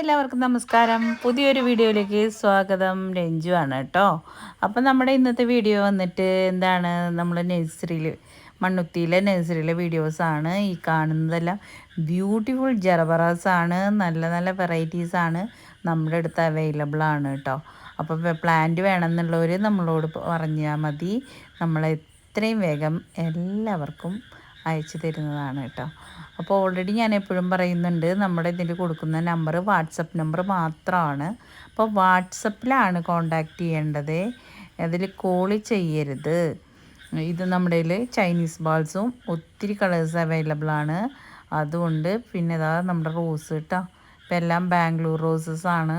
എല്ലാവർക്കും നമസ്കാരം. പുതിയൊരു വീഡിയോയിലേക്ക് സ്വാഗതം. രഞ്ജു ആണ് കേട്ടോ. അപ്പം നമ്മുടെ ഇന്നത്തെ വീഡിയോ വന്നിട്ട് എന്താണ്? നമ്മൾ നഴ്സറിയിൽ മണ്ണുത്തിയിലെ നഴ്സറിയിലെ വീഡിയോസാണ് ഈ കാണുന്നതെല്ലാം ബ്യൂട്ടിഫുൾ ജറബറാസാണ് നല്ല നല്ല വെറൈറ്റീസാണ് നമ്മുടെ അടുത്ത് അവൈലബിൾ ആണ് കേട്ടോ. അപ്പോൾ പ്ലാന്റ് വേണമെന്നുള്ളവർ നമ്മളോട് പറഞ്ഞാൽ മതി. നമ്മൾ എത്രയും വേഗം എല്ലാവർക്കും അയച്ചു തരുന്നതാണ് കേട്ടോ. അപ്പോൾ ഓൾറെഡി ഞാൻ എപ്പോഴും പറയുന്നുണ്ട് നമ്മുടെ ഇതിൽ കൊടുക്കുന്ന നമ്പർ വാട്സപ്പ് നമ്പർ മാത്രമാണ് അപ്പോൾ വാട്സപ്പിലാണ് കോണ്ടാക്റ്റ് ചെയ്യേണ്ടത്. അതിൽ കോൾ ചെയ്യരുത്. ഇത് നമ്മുടെ ചൈനീസ് ബാൾസും ഒത്തിരി കളേഴ്സ് അവൈലബിൾ ആണ്. അതുകൊണ്ട് പിന്നെ ഇതാ നമ്മുടെ റോസ് കേട്ടോ ഇപ്പം എല്ലാം ബാംഗ്ലൂർ റോസസ് ആണ്.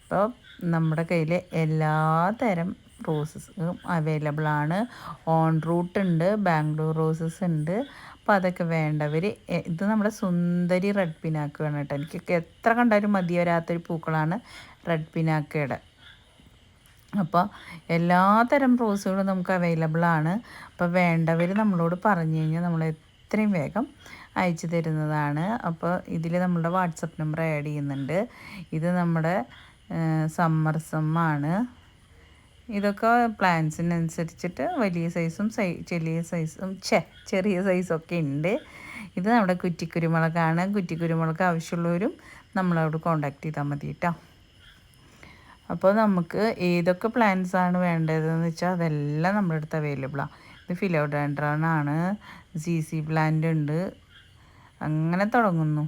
അപ്പോൾ നമ്മുടെ കയ്യിൽ എല്ലാ തരം റോസസും അവൈലബിൾ ആണ്. ഓൺ റൂട്ട് ഉണ്ട് ബാംഗ്ലൂർ റോസസ് ഉണ്ട്. അപ്പോൾ അതൊക്കെ വേണ്ടവർ ഇത് നമ്മുടെ സുന്ദരി റെഡ് പിനാക്ക് വേണം കേട്ടോ. എനിക്കൊക്കെ എത്ര കണ്ടാലും മതി വരാത്തൊരു പൂക്കളാണ് റെഡ് പിനാക്കയുടെ അപ്പോൾ എല്ലാതരം റോസുകളും നമുക്ക് അവൈലബിൾ ആണ്. അപ്പോൾ വേണ്ടവർ നമ്മളോട് പറഞ്ഞു കഴിഞ്ഞാൽ നമ്മൾ എത്രയും വേഗം അയച്ചു തരുന്നതാണ്. അപ്പോൾ ഇതിൽ നമ്മുടെ വാട്സപ്പ് നമ്പർ ആഡ് ചെയ്യുന്നുണ്ട്. ഇത് നമ്മുടെ സമ്മർ സമ്മാണ് ഇതൊക്കെ പ്ലാന്റ്സിനനുസരിച്ചിട്ട് വലിയ സൈസും സൈ ചെറിയ സൈസും ചെ ചെറിയ സൈസൊക്കെ ഉണ്ട്. ഇത് നമ്മുടെ കുറ്റിക്കുരുമുളകാണ്. കുറ്റിക്കുരുമുളക് ആവശ്യമുള്ളവരും നമ്മളോട് കോണ്ടാക്ട് ചെയ്താൽ മതി കേട്ടോ അപ്പോൾ നമുക്ക് ഏതൊക്കെ പ്ലാന്റ്സ് ആണ് വേണ്ടതെന്ന് വെച്ചാൽ അതെല്ലാം നമ്മുടെ അടുത്ത് അവൈലബിളാണ് ഇത് ഫിലോഡാൻഡ്രാണ് ആണ് സി സി പ്ലാന്റ് ഉണ്ട്. അങ്ങനെ തുടങ്ങുന്നു.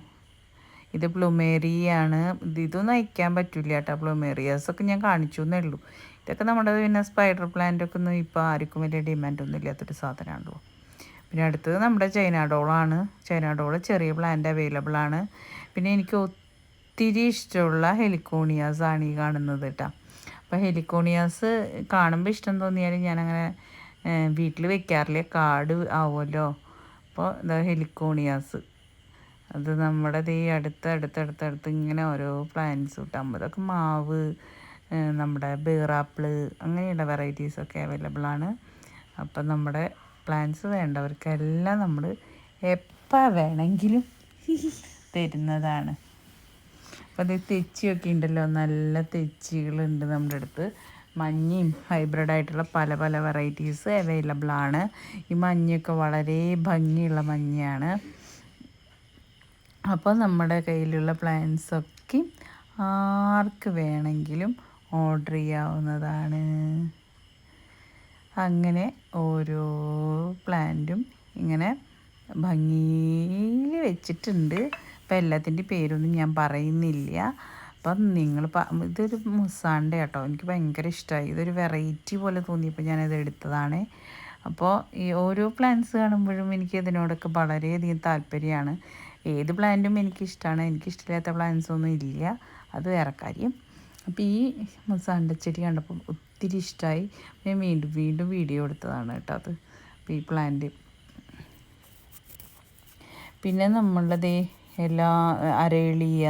ഇത് പ്ലുമേറിയാണ് ഇതൊന്നും അയക്കാൻ പറ്റില്ല കേട്ടോ പ്ലുമേറിയാസൊക്കെ ഞാൻ കാണിച്ചു എന്നേ ഉള്ളൂ. ഇതൊക്കെ നമ്മുടെ പിന്നെ സ്പൈഡർ പ്ലാന്റൊക്കെ ഒന്നും ഇപ്പോൾ ആർക്കും വലിയ ഡിമാൻഡൊന്നും ഇല്ലാത്തൊരു സാധനമാണല്ലോ പിന്നെ അടുത്തത് നമ്മുടെ ചൈനാഡോളാണ് ചൈനാഡോൾ ചൈന ഡോൾ ചെറിയ പ്ലാന്റ് അവൈലബിൾ ആണ്. പിന്നെ എനിക്ക് ഒത്തിരി ഇഷ്ടമുള്ള ഹെലിക്കോണിയാസ് ആണ് ഈ കാണുന്നത് കേട്ടോ അപ്പോൾ ഹെലിക്കോണിയാസ് കാണുമ്പോൾ ഇഷ്ടം തോന്നിയാൽ ഞാനങ്ങനെ വീട്ടിൽ വെക്കാറില്ല. കാട് ആവുമല്ലോ. അപ്പോൾ ഇതാ ഹെലിക്കോണിയാസ് അത് നമ്മുടെ ഈ അടുത്ത് അടുത്ത് അടുത്ത് അടുത്ത് ഇങ്ങനെ ഓരോ പ്ലാന്റ്സ് കിട്ടാകുമ്പോൾ അതൊക്കെ മാവ് നമ്മുടെ ബീറാപ്പിൾ അങ്ങനെയുള്ള വെറൈറ്റീസൊക്കെ അവൈലബിൾ ആണ്. അപ്പം നമ്മുടെ പ്ലാന്റ്സ് വേണ്ടവർക്കെല്ലാം നമ്മൾ എപ്പോൾ വേണമെങ്കിലും തരുന്നതാണ്. അപ്പോൾ അത് തെച്ചിയൊക്കെ ഉണ്ടല്ലോ നല്ല തെച്ചികളുണ്ട് നമ്മുടെ അടുത്ത്. മഞ്ഞയും ഹൈബ്രിഡ് ആയിട്ടുള്ള പല പല വെറൈറ്റീസ് അവൈലബിൾ ആണ്. ഈ മഞ്ഞയൊക്കെ വളരെ ഭംഗിയുള്ള മഞ്ഞയാണ്. അപ്പോൾ നമ്മുടെ കയ്യിലുള്ള പ്ലാന്റ്സൊക്കെ ആർക്ക് വേണമെങ്കിലും ഓർഡർ ചെയ്യാവുന്നതാണ്. അങ്ങനെ ഓരോ പ്ലാന്റും ഇങ്ങനെ ഭംഗിയിൽ വെച്ചിട്ടുണ്ട്. അപ്പം എല്ലാത്തിന്റെ പേരൊന്നും ഞാൻ പറയുന്നില്ല. അപ്പം നിങ്ങൾ ഇതൊരു മുസാണ്ട കേട്ടോ. എനിക്ക് ഭയങ്കര ഇഷ്ടമായി ഇതൊരു വെറൈറ്റി പോലെ തോന്നിയപ്പോൾ ഞാനത് എടുത്തതാണ്. അപ്പോൾ ഈ ഓരോ പ്ലാന്റ്സ് കാണുമ്പോഴും എനിക്ക് ഇതിനോടൊക്കെ വളരെയധികം താല്പര്യമാണ്. ഏത് പ്ലാന്റും എനിക്കിഷ്ടമാണ് എനിക്കിഷ്ടമില്ലാത്ത പ്ലാന്റ്സ് ഒന്നും ഇല്ല. അത് വേറെ കാര്യം. അപ്പോൾ ഈ ചെടി കണ്ടപ്പോൾ ഒത്തിരി ഇഷ്ടമായി ഞാൻ വീണ്ടും വീണ്ടും വീഡിയോ എടുത്തതാണ് കേട്ടോ അത്. ഈ പ്ലാന്റ് പിന്നെ നമ്മളുടെ എല്ലാ അരളിയ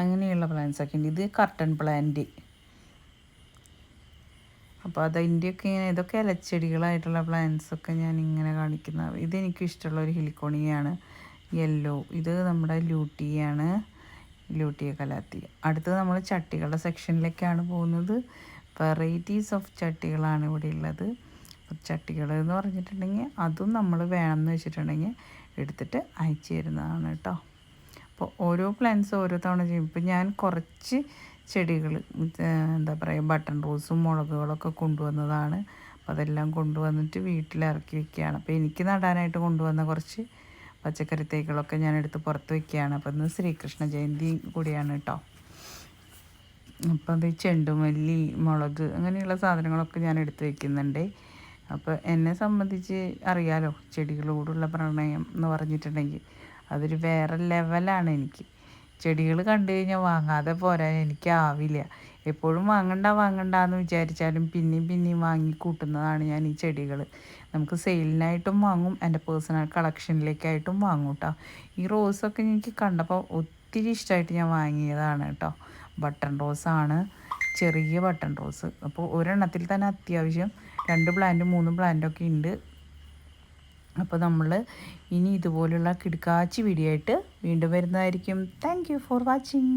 അങ്ങനെയുള്ള പ്ലാന്റ്സൊക്കെ ഉണ്ട്. ഇത് കർട്ടൺ പ്ലാന്റ് അപ്പോൾ അതിന്റെയൊക്കെ ഇങ്ങനെ ഇതൊക്കെ ഇലച്ചെടികളായിട്ടുള്ള പ്ലാന്റ്സൊക്കെ ഞാൻ ഇങ്ങനെ കാണിക്കുന്ന. ഇതെനിക്ക് ഇഷ്ടമുള്ള ഒരു ഹിലിക്കോണിയാണ് യെല്ലോ ഇത് നമ്മുടെ ലൂട്ടിയാണ് ലൂട്ടിയ കലാത്തി അടുത്തത് നമ്മൾ ചട്ടികളുടെ സെക്ഷനിലേക്കാണ് പോകുന്നത്. വെറൈറ്റീസ് ഓഫ് ചട്ടികളാണ് ഇവിടെ ഉള്ളത്. ചട്ടികൾ എന്ന് പറഞ്ഞിട്ടുണ്ടെങ്കിൽ അതും നമ്മൾ വേണമെന്ന് വെച്ചിട്ടുണ്ടെങ്കിൽ എടുത്തിട്ട് അയച്ചു തരുന്നതാണ് കേട്ടോ. അപ്പോൾ ഓരോ പ്ലാന്റ്സ് ഓരോ തവണ ചെയ്യും. ഇപ്പം ഞാൻ കുറച്ച് ചെടികൾ എന്താ പറയുക ബട്ടൺ റോസും മുളകുകളൊക്കെ കൊണ്ടുവന്നതാണ്. അപ്പോൾ അതെല്ലാം കൊണ്ടുവന്നിട്ട് വീട്ടിൽ ഇറക്കി വെക്കുകയാണ്. അപ്പോൾ എനിക്ക് നടാനായിട്ട് കൊണ്ടുവന്ന കുറച്ച് പച്ചക്കറി തൈകളൊക്കെ ഞാൻ എടുത്ത് പുറത്ത് വയ്ക്കുകയാണ് അപ്പോൾ ഇന്ന് ശ്രീകൃഷ്ണ ജയന്തി കൂടിയാണ് കേട്ടോ. അപ്പോൾ അത് ചെണ്ടുമല്ലി മുളക് അങ്ങനെയുള്ള സാധനങ്ങളൊക്കെ ഞാൻ എടുത്ത് വയ്ക്കുന്നുണ്ട് അപ്പോൾ എന്നെ സംബന്ധിച്ച് അറിയാലോ ചെടികളോടുള്ള പ്രണയം എന്ന് പറഞ്ഞിട്ടുണ്ടെങ്കിൽ അതൊരു വേറെ ലെവലാണ് എനിക്ക്. ചെടികൾ കണ്ടു കഴിഞ്ഞാൽ വാങ്ങാതെ പോരാൻ എനിക്കാവില്ല. എപ്പോഴും വാങ്ങണ്ട വാങ്ങണ്ട എന്ന് വിചാരിച്ചാലും പിന്നെയും പിന്നെയും വാങ്ങി കൂട്ടുന്നതാണ് ഞാൻ ഈ ചെടികൾ. നമുക്ക് സെയിലിനായിട്ടും വാങ്ങും എന്റെ പേഴ്സണൽ കളക്ഷനിലേക്കായിട്ടും വാങ്ങും കേട്ടോ ഈ റോസൊക്കെ എനിക്ക് കണ്ടപ്പോൾ ഒത്തിരി ഇഷ്ടമായിട്ട് ഞാൻ വാങ്ങിയതാണ് കേട്ടോ ബട്ടൺ റോസാണ് ചെറിയ ബട്ടൺ റോസ്. അപ്പോൾ ഒരെണ്ണത്തിൽ തന്നെ അത്യാവശ്യം രണ്ട് പ്ലാന്റ് മൂന്ന് പ്ലാന്റൊക്കെ ഉണ്ട്. അപ്പോൾ നമ്മൾ ഇനി ഇതുപോലുള്ള കിടക്കാച്ചി വീഡിയോ ആയിട്ട് വീണ്ടും വരുന്നതായിരിക്കും. Thank for watching